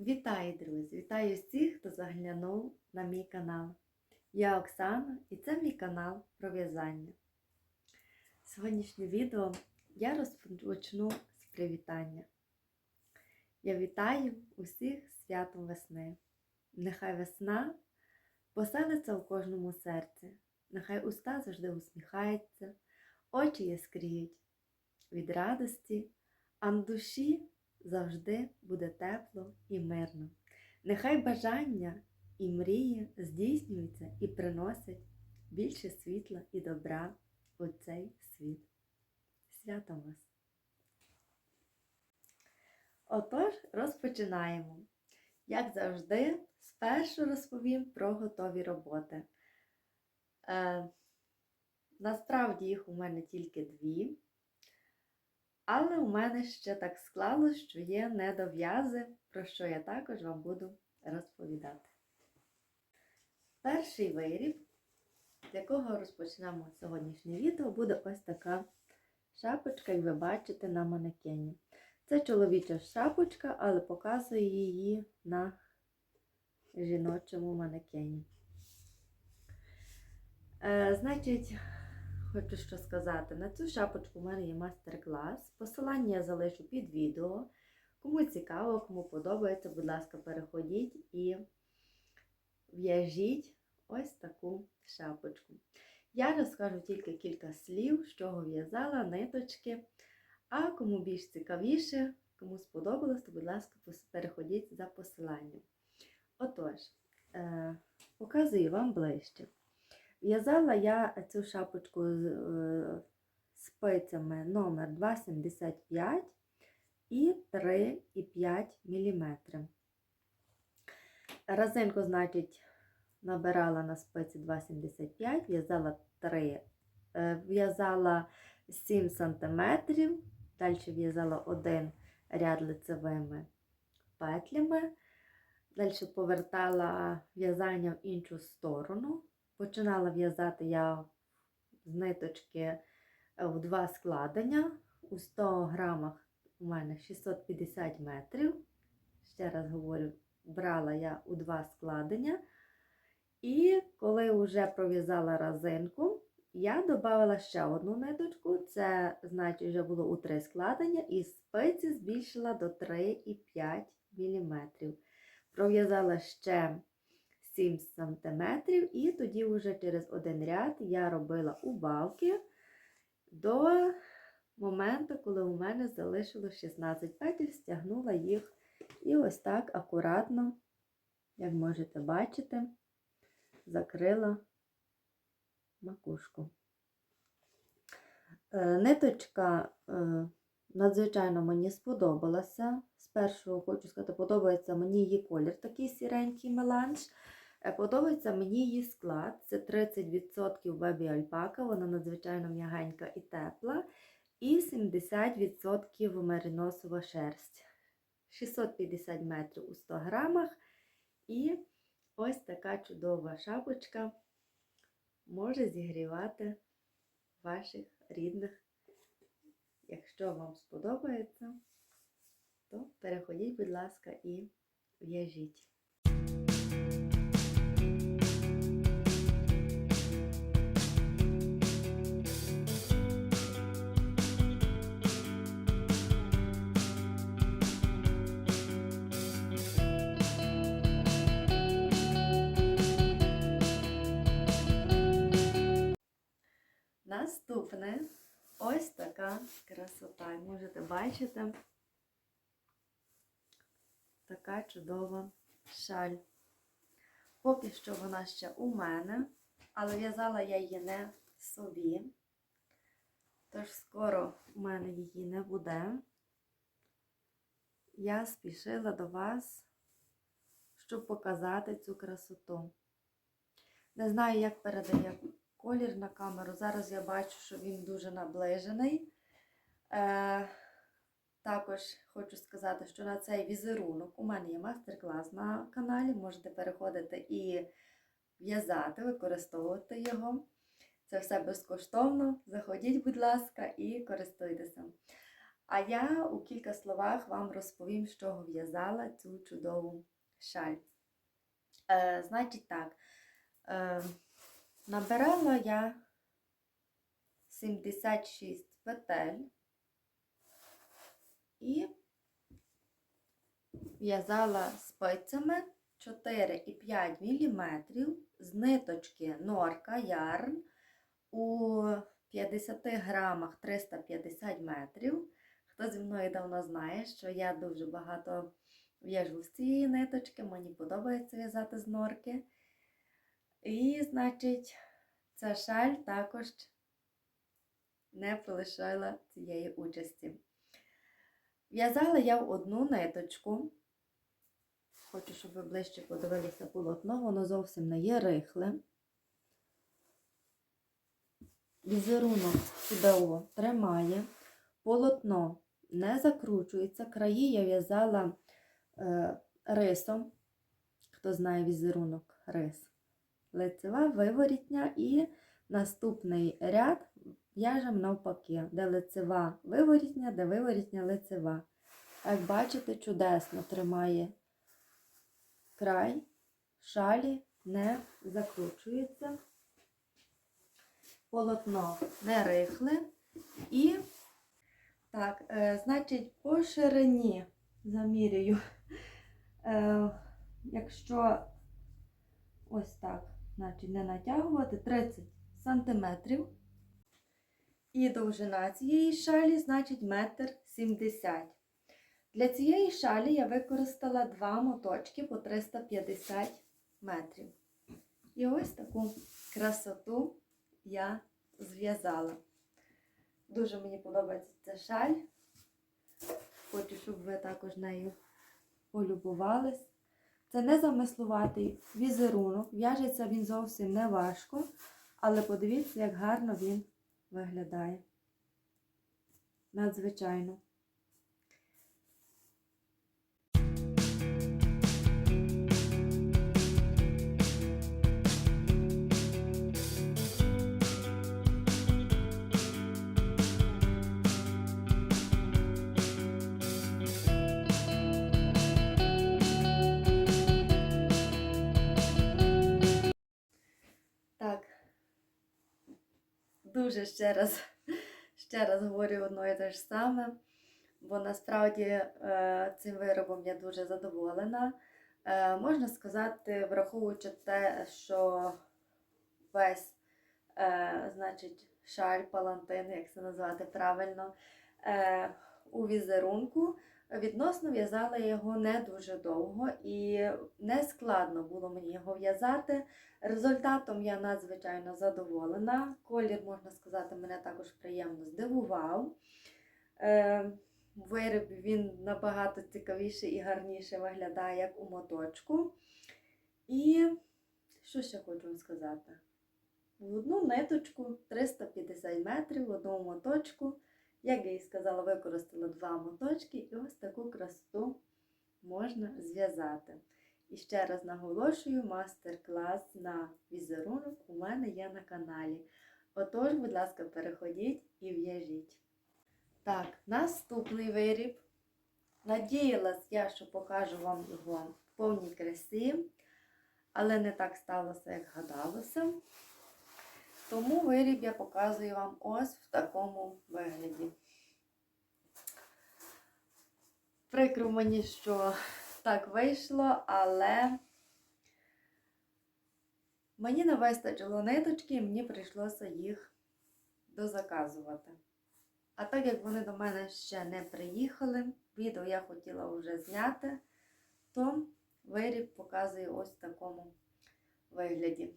Вітаю, друзі! Вітаю всіх, хто заглянув на мій канал. Я Оксана і це мій канал про в'язання. Сьогоднішнє відео я розпочну з привітання. Я вітаю усіх святом весни. Нехай весна поселиться у кожному серці, нехай уста завжди усміхається, очі яскріють, від радості, а на душі завжди буде тепло і мирно. Нехай бажання і мрії здійснюються і приносять більше світла і добра у цей світ. Святом вас! Отож, розпочинаємо. Як завжди, спершу розповім про готові роботи. Е, насправді їх у мене тільки дві. Але у мене ще так склалось, що є недов'язи, про що я також вам буду розповідати. Перший виріб, з якого розпочнемо сьогоднішнє відео, буде ось така шапочка, як ви бачите, на манекені. Це чоловіча шапочка, але показую її на жіночому манекені. Е, значить, Хочу що сказати, на цю шапочку у мене є мастер-клас. Посилання я залишу під відео. Кому цікаво, кому подобається, будь ласка, переходіть і в'яжіть ось таку шапочку. Я розкажу тільки кілька слів, з чого в'язала, ниточки. А кому більш цікавіше, кому сподобалось, то, будь ласка, переходіть за посиланням. Отож, е, показую вам ближче. В'язала я цю шапочку з е, спицями номер 2,75 і 3,5 мм. Разинку, значить, набирала на спиці 2,75, в'язала 3, е, в'язала 7 см, далі в'язала один ряд лицевими петлями, далі повертала в'язання в іншу сторону. Починала в'язати я з ниточки е, в два складення. У 100 грамах у мене 650 метрів. Ще раз говорю, брала я у два складення. І коли вже пров'язала резинку, я додала ще одну ниточку, це значить вже було у три складення, і спиці збільшила до 3,5 мм. Пров'язала ще 7 см, і тоді вже через один ряд я робила убавки до моменту, коли у мене залишилось 16 петель, стягнула їх і ось так акуратно, як можете бачити, закрила макушку. Е, ниточка е, надзвичайно мені сподобалася. Спершу, хочу сказати, подобається мені її колір, такий сіренький меланж. Е, подобається мені її склад. Це 30% бебі альпака, вона надзвичайно м'ягенька і тепла. І 70% мериносова шерсть. 650 метрів у 100 грамах. І ось така чудова шапочка може зігрівати ваших рідних. Якщо вам сподобається, то переходіть, будь ласка, і в'яжіть. Наступне ось така красота. Можете бачити така чудова шаль. Поки що вона ще у мене, але в'язала я її не собі, тож скоро у мене її не буде. Я спішила до вас, щоб показати цю красоту. Не знаю, як передає колір на камеру. Зараз я бачу, що він дуже наближений. Е, Також хочу сказати, що на цей візерунок у мене є мастер-клас на каналі. Можете переходити і в'язати, використовувати його. Це все безкоштовно. Заходіть, будь ласка, і користуйтеся. А я у кілька словах вам розповім, з чого в'язала цю чудову шаль. Е, значить так, е, набирала я 76 петель і в'язала спицями 4,5 мм з ниточки Норка Ярн у 50 грамах 350 метрів. Хто зі мною давно знає, що я дуже багато в'яжу з цієї ниточки, мені подобається в'язати з норки. І, значить, ця шаль також не полишила цієї участі. В'язала я одну ниточку. Хочу, щоб ви ближче подивилися полотно, воно зовсім не є рихле. Візерунок СДО тримає, полотно не закручується. Краї я в'язала е, рисом. Хто знає візерунок рис. Лицева, виворітня і наступний ряд в'яжемо навпаки, де лицева виворітня, де виворітня лицева. Як бачите, чудесно тримає край, шалі не закручується, полотно не рихле. І так, е, значить, по ширині замірюю, е, якщо ось так, значить, не натягувати 30 сантиметрів. І довжина цієї шалі, значить, метр 70. Для цієї шалі я використала два моточки по 350 метрів. І ось таку красоту я зв'язала. Дуже мені подобається ця шаль. Хочу, щоб ви також нею полюбувались. Це не замислуватий візерунок. В'яжеться він зовсім не важко, але подивіться, як гарно він виглядає. Надзвичайно. Дуже ще раз, ще раз говорю одно і те ж саме, бо насправді е, цим виробом я дуже задоволена. Е, можна сказати, враховуючи те, що весь, е, значить, шаль, палантин, як це назвати правильно, у візерунку. Відносно в'язала його не дуже довго і не складно було мені його в'язати. Результатом я надзвичайно задоволена. Колір, можна сказати, мене також приємно здивував. Е, Виріб він набагато цікавіше і гарніше виглядає, як у моточку. І що ще хочу вам сказати? В одну ниточку 350 метрів, в одному моточку. Як я і сказала, використала два моточки, і ось таку красоту можна зв'язати. І ще раз наголошую, мастер-клас на візерунок у мене є на каналі. Отож, будь ласка, переходіть і в'яжіть. Так, наступний виріб. Надіялась я, що покажу вам його в повній красі, але не так сталося, як гадалося. Тому виріб я показую вам ось в такому вигляді. Прикро мені, що так вийшло, але мені не вистачило ниточки, і мені прийшлося їх дозаказувати. А так як вони до мене ще не приїхали, відео я хотіла вже зняти, то виріб показую ось в такому вигляді.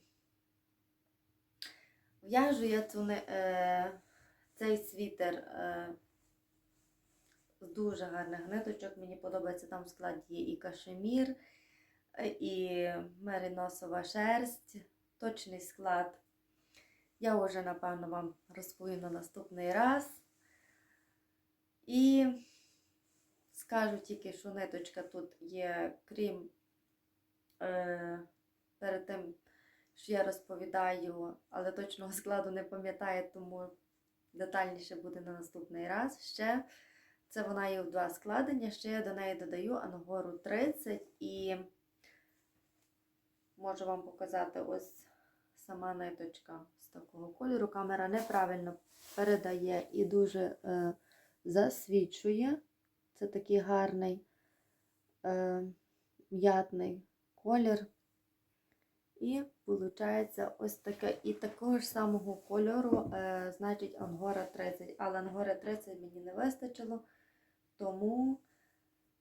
В'яжу я цю, е, цей світер е, з дуже гарних ниточок. Мені подобається там в складі є і кашемір, е, і мериносова шерсть, точний склад. Я вже, напевно, вам розповім на наступний раз. І скажу тільки, що ниточка тут є, крім е, перед тим, що я розповідаю, але точного складу не пам'ятаю, тому детальніше буде на наступний раз. Ще Це вона є в два складення. Ще я до неї додаю ангору 30 і можу вам показати ось сама ниточка з такого кольору. Камера неправильно передає і дуже е, засвічує. Це такий гарний е, м'ятний колір. І виходить ось таке. І такого ж самого кольору, е, значить, Ангора 30. Але Ангора 30 мені не вистачило, тому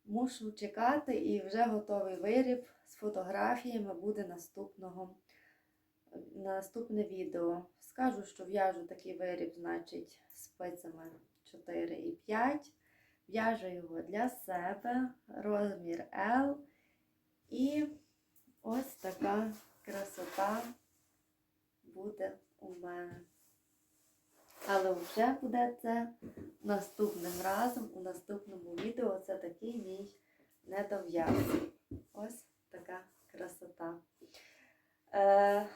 мушу чекати і вже готовий виріб з фотографіями буде наступного, наступне відео. Скажу, що в'яжу такий виріб, значить, спицями 4 і 5. В'яжу його для себе, розмір L. І ось така красота буде у мене. Але вже буде це наступним разом, у наступному відео. Це такий мій недов'яз. Ось така красота. Е,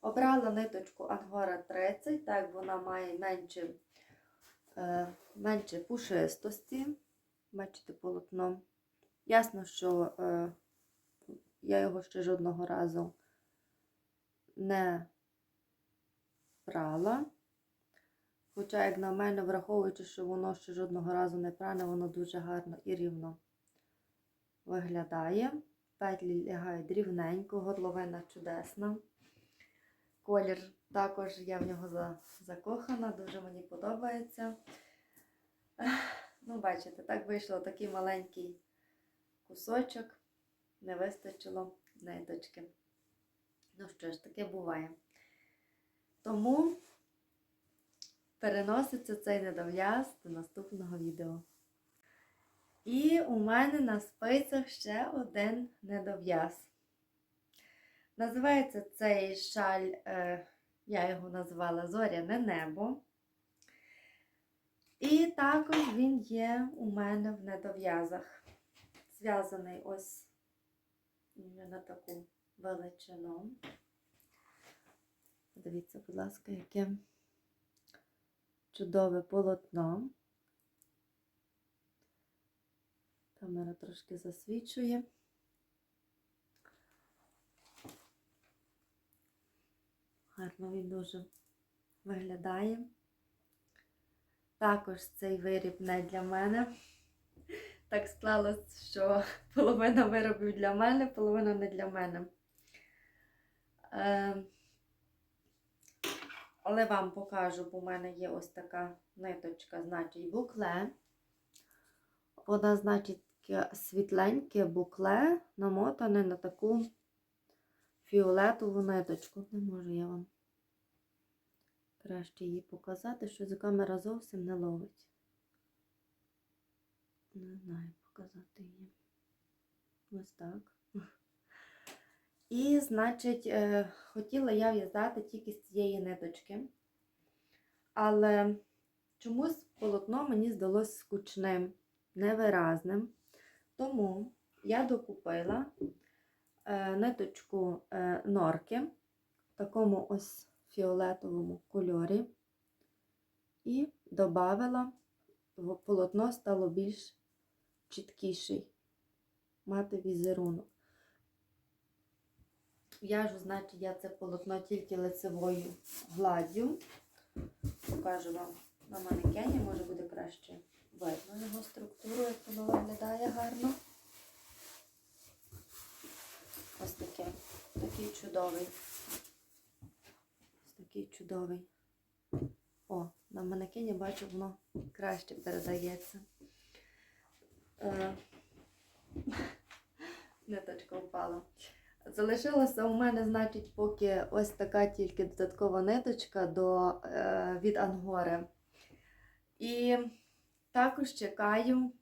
обрала ниточку Ангора 30, так вона має менше, е, менше пушистості. Бачите, полотно. Ясно, що е, я його ще жодного разу не прала. Хоча, як на мене, враховуючи, що воно ще жодного разу не пране, воно дуже гарно і рівно виглядає. Петлі лягають рівненько, горловина чудесна. Колір також я в нього закохана, дуже мені подобається. Ну, бачите, так вийшло такий маленький кусочок, не вистачило ниточки. Ну що ж, таке буває. Тому переноситься цей недов'яз до наступного відео. І у мене на спицях ще один недов'яз. Називається цей шаль, е, я його назвала Зоряне небо. І також він є у мене в недов'язах. Зв'язаний ось на таку величину. Подивіться, будь ласка, яке чудове полотно. Камера трошки засвічує. Гарно він дуже виглядає. Також цей виріб не для мене. Так склалось, що половина виробів для мене, половина не для мене. Е, але вам покажу, бо в мене є ось така ниточка, значить, букле. Вона, значить, світленьке букле, намотане на таку фіолетову ниточку. Не можу я вам краще її показати, що за камера зовсім не ловить. Не знаю, показати її. Ось так. І, значить, е, хотіла я в'язати тільки з цієї ниточки. Але чомусь полотно мені здалось скучним, невиразним. Тому я докупила е, ниточку е, норки в такому ось фіолетовому кольорі. І додавила, полотно стало більш чіткіший, мати візерунок. В'яжу, значить, я це полотно тільки лицевою гладдю. Покажу вам на манекені, може буде краще видно його структуру, як воно виглядає гарно. Ось таке. Такий чудовий. Ось такий чудовий. О, на манекені бачу, воно краще передається. Е, Ниточка впала. Залишилася у мене, значить, поки ось така тільки додаткова ниточка до, е, від ангори. І також чекаю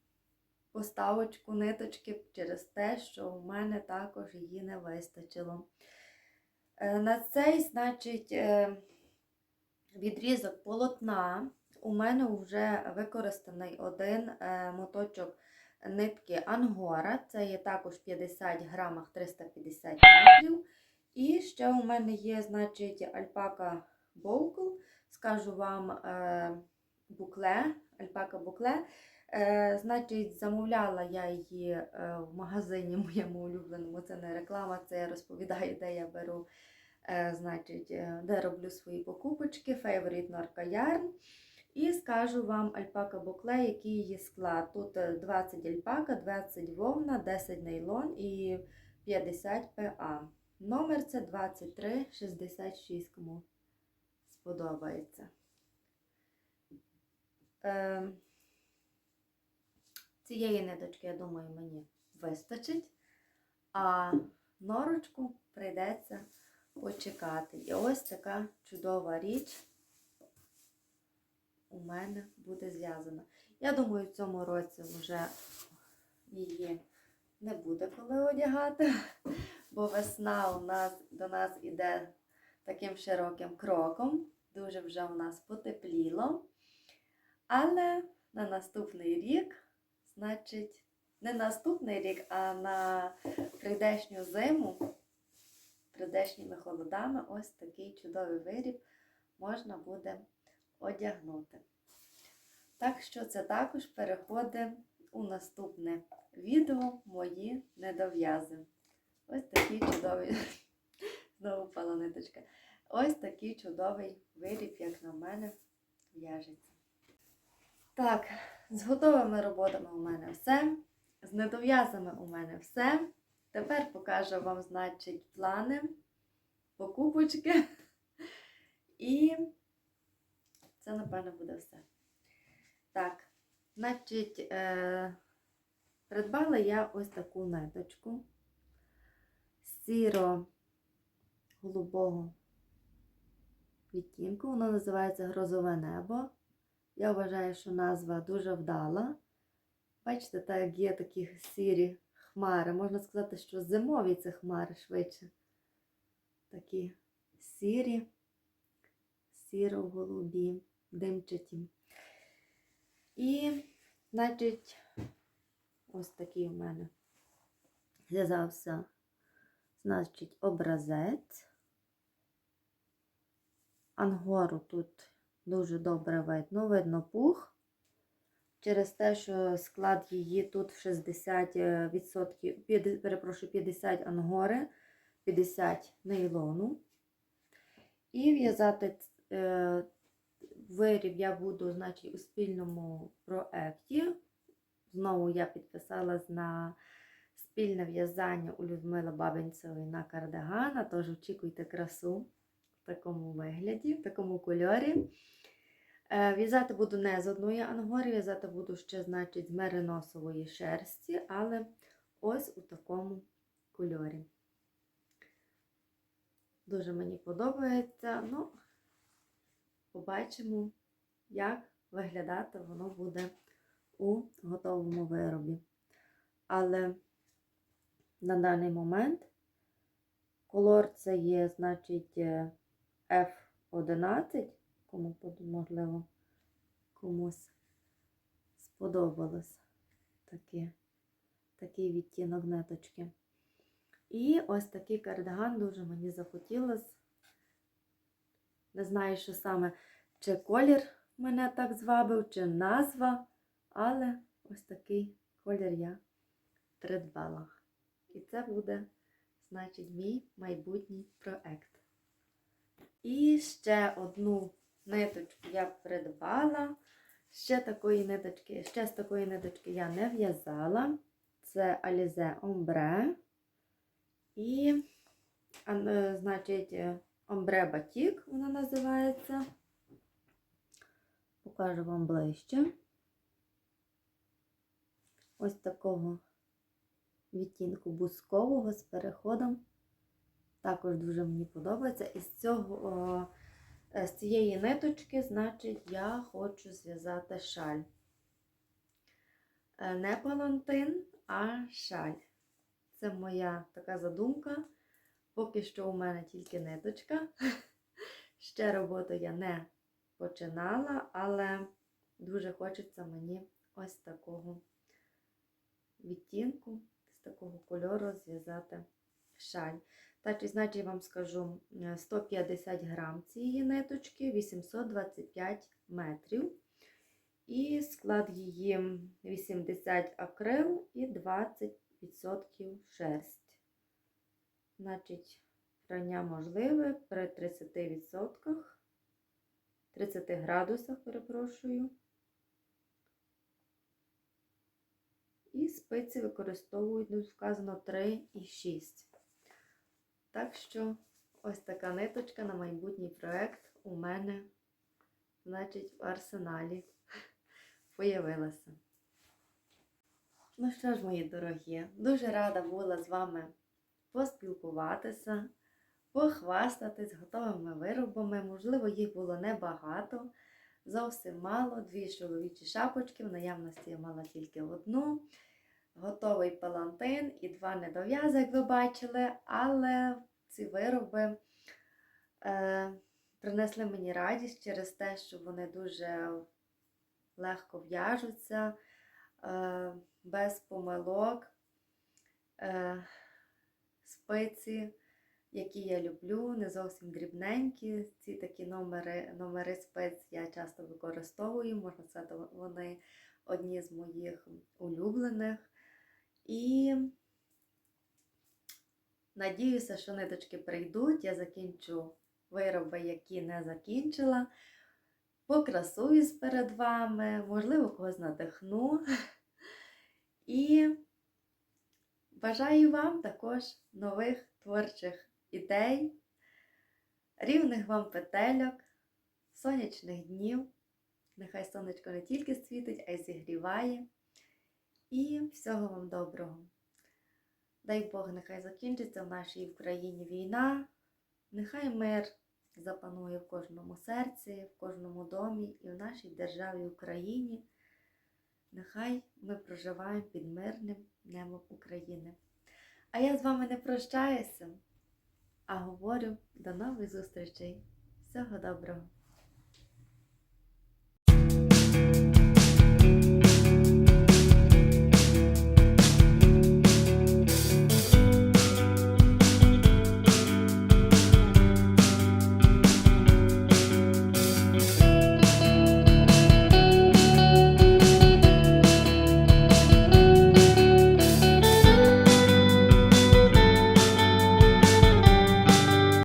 поставочку ниточки через те, що у мене також її не вистачило. Е, на цей, значить, е, відрізок полотна у мене вже використаний один е, моточок нитки Ангора. Це є також 50 грамах 350 метрів. І ще у мене є, значить, альпака Боукл. Скажу вам е, букле, альпака букле. Е, значить, замовляла я її е, в магазині моєму улюбленому. Це не реклама, це я розповідаю, де я беру, значить, де роблю свої покупочки. Favorite Norca Yarn. І скажу вам альпака букле, який її склад. Тут е, 20 альпака, 20 вовна, 10 нейлон і 50 ПА. Номер це 2366, кому сподобається. Е, цієї ниточки, я думаю, мені вистачить. А норочку прийдеться почекати. І ось така чудова річ у мене буде зв'язана. Я думаю, в цьому році вже її не буде коли одягати, бо весна у нас до нас іде таким широким кроком. Дуже вже у нас потепліло. Але на наступний рік, значить, не наступний рік, а на прийдешню зиму, прийдешніми холодами, ось такий чудовий виріб можна буде одягнути. Так що це також переходить у наступне відео мої недов'язи. Ось такий чудовий, знову впала ниточка. Ось такий чудовий виріб, як на мене, в'яжеться. Так, з готовими роботами у мене все. З недов'язами у мене все. Тепер покажу вам, значить, плани, покупочки. І це, напевно, буде все. Так, значить, е, придбала я ось таку ниточку сіро-голубого відтінку. Вона називається Грозове небо. Я вважаю, що назва дуже вдала. Бачите, так є такі сірі хмари. Можна сказати, що зимові це хмари швидше. Такі сірі, сіро-голубі, димчаті. І, значить, ось такий у мене зв'язався, значить, образець. Ангору тут дуже добре видно, видно пух. Через те, що склад її тут в 60%, 50, перепрошую, 50 ангори, 50 нейлону. І в'язати е, виріб я буду, значить, у спільному проєкті. Знову я підписалась на спільне в'язання у Людмили Бабинцевої на кардигана, тож очікуйте красу в такому вигляді, в такому кольорі. Е, В'язати буду не з одної ангори, в'язати буду ще, значить, з мериносової шерсті, але ось у такому кольорі. Дуже мені подобається. Ну, побачимо, як виглядати воно буде у готовому виробі. Але на даний момент колор це є, значить, F11, кому можливо комусь сподобалось таке, такий відтінок ниточки. І ось такий кардиган дуже мені захотілося. Не знаю, що саме, чи колір мене так звабив, чи назва, але ось такий колір я придбала. І це буде, значить, мій майбутній проект. І ще одну ниточку я придбала. Ще такої ниточки, ще з такої ниточки я не в'язала. Це Alize Ombre. І, значить, Омбре Батік вона називається. Покажу вам ближче. Ось такого відтінку бускового з переходом. Також дуже мені подобається. І з цього, о, з цієї ниточки, значить, я хочу зв'язати шаль. Е, Не палантин, а шаль. Це моя така задумка. Поки що у мене тільки ниточка. Ще роботу я не починала, але дуже хочеться мені ось такого відтінку, з такого кольору зв'язати шаль. Так, значить, я вам скажу 150 грам цієї ниточки, 825 метрів. І склад її 80 акрил і 20% шерсть. Значить, прання можливе при 30%, 30 градусах, перепрошую. І спиці використовують, ну, вказано 3 і 6. Так що ось така ниточка на майбутній проект у мене, значить, в арсеналі появилася. Ну що ж, мої дорогі, дуже рада була з вами поспілкуватися, похвастатись готовими виробами. Можливо, їх було небагато, зовсім мало. Дві чоловічі шапочки. В наявності я мала тільки одну. Готовий палантин і два недов'язи, як ви бачили, але ці вироби е, принесли мені радість через те, що вони дуже легко в'яжуться, е, без помилок, е, спиці, які я люблю, не зовсім дрібненькі. Ці такі номери, номери спиць я часто використовую, можна сказати, вони одні з моїх улюблених. І надіюся, що ниточки прийдуть. Я закінчу вироби, які не закінчила. Покрасуюсь перед вами, можливо, когось надихну. І бажаю вам також нових творчих ідей, рівних вам петельок, сонячних днів. Нехай сонечко не тільки світить, а й зігріває. І всього вам доброго. Дай Бог, нехай закінчиться в нашій Україні війна, нехай мир запанує в кожному серці, в кожному домі і в нашій державі Україні. Нехай ми проживаємо під мирним небом України. А я з вами не прощаюся, а говорю до нових зустрічей. Всього доброго!